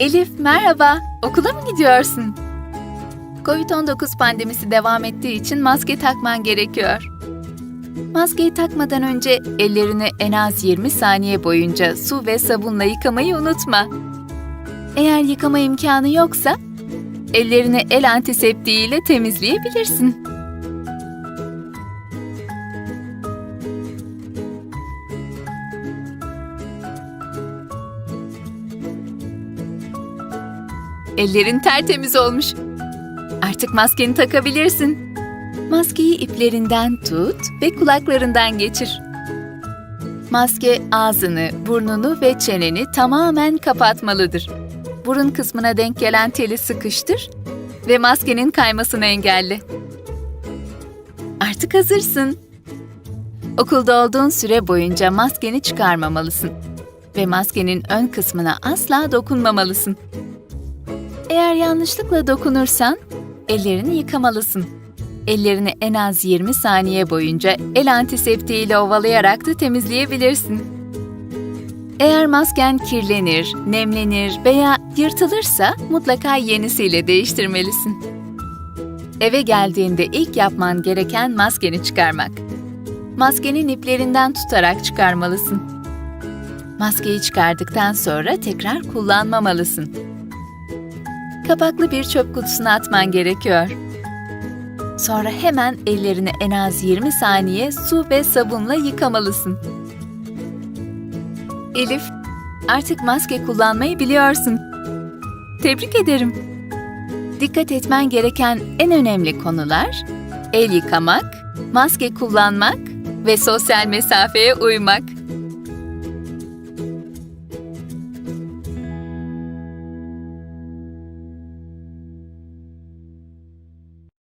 Elif merhaba. Okula mı gidiyorsun? Covid-19 pandemisi devam ettiği için maske takman gerekiyor. Maskeyi takmadan önce ellerini en az 20 saniye boyunca su ve sabunla yıkamayı unutma. Eğer yıkama imkanı yoksa ellerini el antiseptiği ile temizleyebilirsin. Ellerin tertemiz olmuş. Artık maskeni takabilirsin. Maskeyi iplerinden tut ve kulaklarından geçir. Maske ağzını, burnunu ve çeneni tamamen kapatmalıdır. Burun kısmına denk gelen teli sıkıştır ve maskenin kaymasını engelle. Artık hazırsın. Okulda olduğun süre boyunca maskeni çıkarmamalısın ve maskenin ön kısmına asla dokunmamalısın. Eğer yanlışlıkla dokunursan ellerini yıkamalısın. Ellerini en az 20 saniye boyunca el antiseptiği ile ovalayarak da temizleyebilirsin. Eğer masken kirlenir, nemlenir veya yırtılırsa mutlaka yenisiyle değiştirmelisin. Eve geldiğinde ilk yapman gereken maskeni çıkarmak. Maskenin iplerinden tutarak çıkarmalısın. Maskeyi çıkardıktan sonra tekrar kullanmamalısın kapaklı bir çöp kutusuna atman gerekiyor. Sonra hemen ellerini en az 20 saniye su ve sabunla yıkamalısın. Elif, artık maske kullanmayı biliyorsun. Tebrik ederim. Dikkat etmen gereken en önemli konular el yıkamak, maske kullanmak ve sosyal mesafeye uymak.